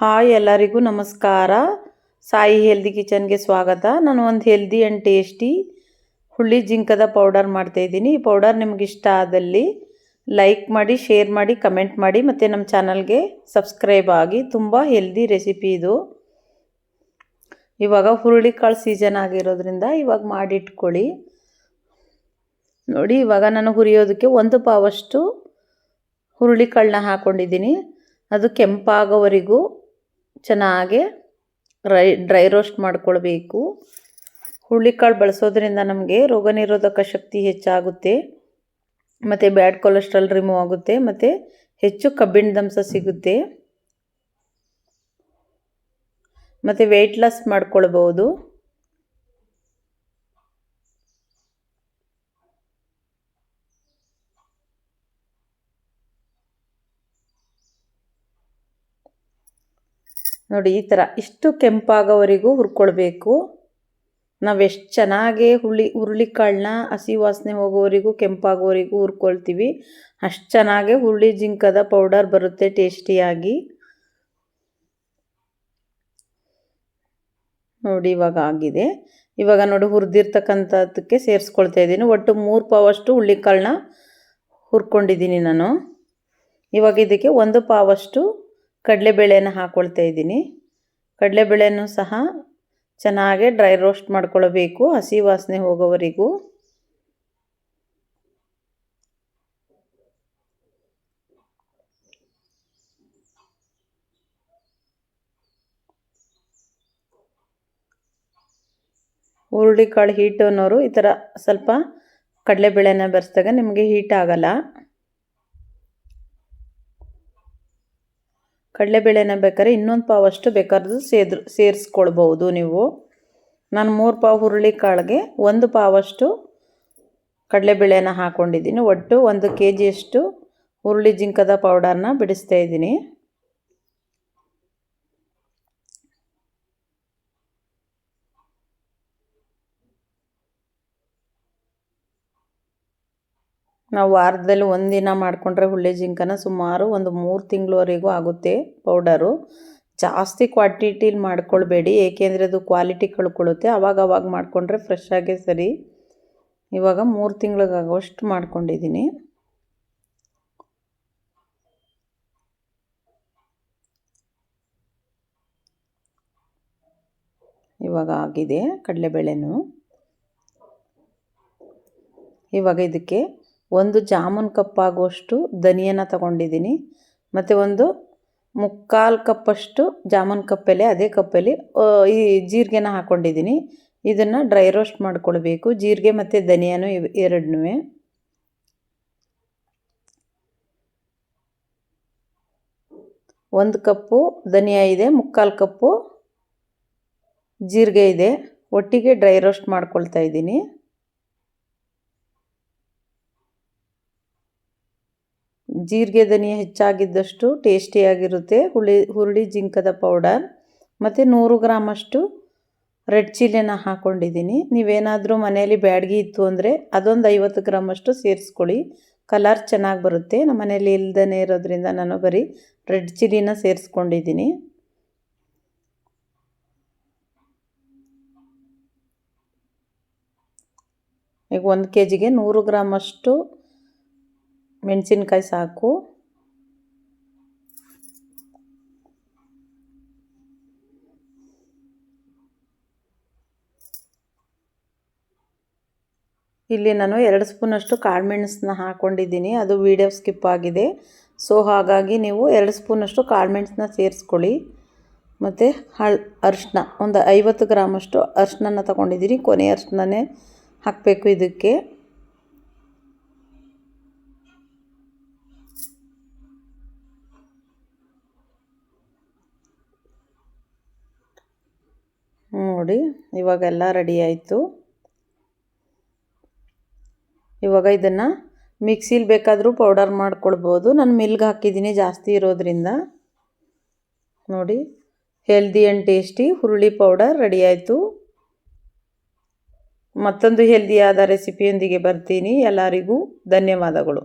Hi ಎಲ್ಲರಿಗೂ ನಮಸ್ಕಾರ. Sai healthy ಕಿಚನ್ಗೆ ಸ್ವಾಗತ. ನಾನು ಒಂದು ಹೆಲ್ದಿ ಆ್ಯಂಡ್ ಟೇಸ್ಟಿ ಹುಳಿ ಜಿಂಕದ ಪೌಡರ್ ಮಾಡ್ತಾಯಿದ್ದೀನಿ ಈ ಪೌಡರ್ ನಿಮ್ಗೆ ಇಷ್ಟ ಆದಲ್ಲಿ ಲೈಕ್ ಮಾಡಿ, ಶೇರ್ ಮಾಡಿ, ಕಮೆಂಟ್ ಮಾಡಿ ಮತ್ತು ನಮ್ಮ ಚಾನಲ್ಗೆ ಸಬ್ಸ್ಕ್ರೈಬ್ ಆಗಿ. ತುಂಬ ಹೆಲ್ದಿ ರೆಸಿಪಿ ಇದು. ಇವಾಗ ಹುರುಳಿಕಾಳು ಸೀಸನ್ ಆಗಿರೋದ್ರಿಂದ ಇವಾಗ ಮಾಡಿಟ್ಕೊಳ್ಳಿ. ನೋಡಿ, ಇವಾಗ ನಾನು ಹುರಿಯೋದಕ್ಕೆ ಒಂದು ಪಾವಷ್ಟು ಹುರುಳಿಕಾಳನ್ನ ಹಾಕ್ಕೊಂಡಿದ್ದೀನಿ ಅದು ಕೆಂಪಾಗೋವರೆಗೂ ಚೆನ್ನಾಗಿ ಡ್ರೈ ಡ್ರೈ ರೋಸ್ಟ್ ಮಾಡ್ಕೊಳ್ಬೇಕು. ಹುರುಳಿಕಾಳು ಬಳಸೋದ್ರಿಂದ ನಮಗೆ ರೋಗ ನಿರೋಧಕ ಶಕ್ತಿ ಹೆಚ್ಚಾಗುತ್ತೆ. ಮತ್ತು ಬ್ಯಾಡ್ ಕೊಲೆಸ್ಟ್ರಾಲ್ ರಿಮೂವ್ ಆಗುತ್ತೆ. ಮತ್ತು ಹೆಚ್ಚು ಕಬ್ಬಿಣದಂಶ ಸಿಗುತ್ತೆ. ಮತ್ತು ವೆಯ್ಟ್ ಲಾಸ್ ಮಾಡ್ಕೊಳ್ಬೋದು. ನೋಡಿ, ಈ ಥರ ಇಷ್ಟು ಕೆಂಪಾಗೋವರೆಗೂ ಹುರ್ಕೊಳ್ಬೇಕು. ನಾವು ಎಷ್ಟು ಚೆನ್ನಾಗಿ ಹುಳಿ, ಹುರುಳಿಕಾಳನ್ನ ಹಸಿ ವಾಸನೆ ಹೋಗೋವರೆಗೂ ಕೆಂಪಾಗೋವರೆಗೂ ಹುರ್ಕೊಳ್ತೀವಿ. ಅಷ್ಟು ಚೆನ್ನಾಗಿ ಹುರುಳಿ ಜಿಂಕದ ಪೌಡರ್ ಬರುತ್ತೆ ಟೇಸ್ಟಿಯಾಗಿ. ನೋಡಿ, ಇವಾಗ ಆಗಿದೆ. ಇವಾಗ ನೋಡಿ, ಹುರಿದಿರ್ತಕ್ಕಂಥದ್ದಕ್ಕೆ ಸೇರಿಸ್ಕೊಳ್ತಾ ಇದ್ದೀನಿ. ಒಟ್ಟು ಮೂರು ಪಾವಷ್ಟು ಹುಳ್ಳಿಕಾಳನ್ನ ಹುರ್ಕೊಂಡಿದ್ದೀನಿ ನಾನು. ಇವಾಗ ಇದಕ್ಕೆ ಒಂದು ಪಾವಷ್ಟು ಕಡಲೆಬೇಳೆನ ಹಾಕ್ಕೊಳ್ತಾ ಇದ್ದೀನಿ. ಕಡಲೆಬೇಳೆನೂ ಸಹ ಚೆನ್ನಾಗೆ ಡ್ರೈ ರೋಸ್ಟ್ ಮಾಡ್ಕೊಳ್ಬೇಕು, ಹಸಿ ವಾಸನೆ ಹೋಗೋವರೆಗೂ. ಹುರುಳಿಕಾಳು ಹೀಟ್ ಅನ್ನೋರು ಈ ಥರ ಸ್ವಲ್ಪ ಕಡಲೆಬೇಳೆನ ಬೆರೆಸಿದಾಗ ನಿಮಗೆ ಹೀಟ್ ಆಗಲ್ಲ. ಕಡಲೆಬೇಳೆನ ಬೇಕಾದ್ರೆ ಇನ್ನೊಂದು ಪಾವಷ್ಟು ಬೇಕಾದ್ರೂ ಸೇದ್ರು ಸೇರಿಸ್ಕೊಳ್ಬೋದು ನೀವು. ನಾನು ಮೂರು ಪಾವು ಹುರುಳಿ ಕಾಳಿಗೆ ಒಂದು ಪಾವಷ್ಟು ಕಡಲೆಬೇಳೆನ ಹಾಕ್ಕೊಂಡಿದ್ದೀನಿ ಒಟ್ಟು ಒಂದು ಕೆ ಜಿಯಷ್ಟು ಹುರುಳಿ ಜಿಂಕದ ಪೌಡರ್ನ ಬಿಡಿಸ್ತಾ ಇದ್ದೀನಿ. ನಾವು ವಾರದಲ್ಲಿ ಒಂದಿನ ಮಾಡಿಕೊಂಡ್ರೆ ಹುಳ್ಳಿ ಜಿಂಕನ ಸುಮಾರು ಒಂದು ಮೂರು ತಿಂಗಳವರೆಗೂ ಆಗುತ್ತೆ ಪೌಡರು. ಜಾಸ್ತಿ ಕ್ವಾಂಟಿಟಿಲಿ ಮಾಡ್ಕೊಳ್ಬೇಡಿ, ಏಕೆಂದರೆ ಅದು ಕ್ವಾಲಿಟಿ ಕಳ್ಕೊಳ್ಳುತ್ತೆ. ಅವಾಗ ಅವಾಗ ಮಾಡಿಕೊಂಡ್ರೆ ಫ್ರೆಶ್ ಆಗೇ ಸರಿ. ಇವಾಗ ಮೂರು ತಿಂಗಳಿಗಾಗೋಷ್ಟು ಮಾಡ್ಕೊಂಡಿದ್ದೀನಿ. ಇವಾಗ ಆಗಿದೆ ಕಡಲೆಬೇಳೆನೂ. ಇವಾಗ ಇದಕ್ಕೆ ಒಂದು ಜಾಮೂನ್ ಕಪ್ಪಾಗುವಷ್ಟು ಧನಿಯನ್ನು ತಗೊಂಡಿದ್ದೀನಿ. ಮತ್ತು ಒಂದು ಮುಕ್ಕಾಲು ಕಪ್ಪಷ್ಟು ಜಾಮೂನ್ ಕಪ್ಪಲ್ಲಿ, ಅದೇ ಕಪ್ಪಲ್ಲಿ ಈ ಜೀರಿಗೆನ ಹಾಕ್ಕೊಂಡಿದ್ದೀನಿ ಇದನ್ನು ಡ್ರೈ ರೋಸ್ಟ್ ಮಾಡಿಕೊಳ್ಬೇಕು. ಜೀರಿಗೆ ಮತ್ತು ಧನಿಯಾನು ಎರಡನ್ನೂ ಒಂದು ಕಪ್ಪು ಧನಿಯಾ ಇದೆ, ಮುಕ್ಕಾಲು ಕಪ್ಪು ಜೀರಿಗೆ ಇದೆ. ಒಟ್ಟಿಗೆ ಡ್ರೈ ರೋಸ್ಟ್ ಮಾಡ್ಕೊಳ್ತಾ ಇದ್ದೀನಿ. ಜೀರಿಗೆ ಧನಿಯ ಹೆಚ್ಚಾಗಿದ್ದಷ್ಟು ಟೇಸ್ಟಿಯಾಗಿರುತ್ತೆ ಹುಳಿ, ಹುರುಳಿ ಜಿಂಕದ ಪೌಡರ್ ಮತ್ತು ನೂರು ಗ್ರಾಮಷ್ಟು ರೆಡ್ ಚಿಲ್ಲಿನ ಹಾಕ್ಕೊಂಡಿದ್ದೀನಿ ನೀವೇನಾದರೂ ಮನೆಯಲ್ಲಿ ಬ್ಯಾಡ್ಗಿ ಇತ್ತು ಅಂದರೆ ಅದೊಂದು ಐವತ್ತು ಗ್ರಾಮಷ್ಟು ಸೇರಿಸ್ಕೊಳ್ಳಿ. ಕಲರ್ ಚೆನ್ನಾಗಿ ಬರುತ್ತೆ. ನಮ್ಮ ಮನೇಲಿ ಇಲ್ದೇ ಇರೋದ್ರಿಂದ ನಾನು ಬರೀ ರೆಡ್ ಚಿಲ್ಲಿನ ಸೇರಿಸ್ಕೊಂಡಿದ್ದೀನಿ. ಈಗ ಒಂದು ಕೆ ಜಿಗೆ ನೂರು ಗ್ರಾಮಷ್ಟು ಮೆಣಸಿನ್ಕಾಯಿ ಸಾಕು. ಇಲ್ಲಿ ನಾನು ಎರಡು ಸ್ಪೂನಷ್ಟು ಕಾಳುಮೆಣಸನ್ನ ಹಾಕ್ಕೊಂಡಿದ್ದೀನಿ ಅದು ವೀಡಿಯೋ ಸ್ಕಿಪ್ ಆಗಿದೆ. ಸೊ, ಹಾಗಾಗಿ ನೀವು ಎರಡು ಸ್ಪೂನಷ್ಟು ಕಾಳುಮೆಣಸನ್ನ ಸೇರಿಸ್ಕೊಳ್ಳಿ. ಮತ್ತು ಹಳ್ ಅರಿಶಿನ ಒಂದು ಐವತ್ತು ಗ್ರಾಮಷ್ಟು ಅರಿಶಿನ ತಗೊಂಡಿದ್ದೀನಿ. ಕೊನೆ ಅರಿಶಿನೇ ಹಾಕಬೇಕು ಇದಕ್ಕೆ. ನೋಡಿ ಇವಾಗೆಲ್ಲ ರೆಡಿ ಆಯಿತು. ಇವಾಗ ಇದನ್ನು ಮಿಕ್ಸಿಲಿ ಬೇಕಾದರೂ ಪೌಡರ್ ಮಾಡ್ಕೊಳ್ಬೋದು. ನಾನು ಮಿಲ್ಗೆ ಹಾಕಿದ್ದೀನಿ ಜಾಸ್ತಿ ಇರೋದ್ರಿಂದ. ನೋಡಿ ಹೆಲ್ದಿ ಆ್ಯಂಡ್ ಟೇಸ್ಟಿ ಹುರುಳಿ ಪೌಡರ್ ರೆಡಿ ಆಯಿತು. ಮತ್ತೊಂದು ಹೆಲ್ದಿಯಾದ ರೆಸಿಪಿಯೊಂದಿಗೆ ಬರ್ತೀನಿ ಎಲ್ಲರಿಗೂ. ಧನ್ಯವಾದಗಳು.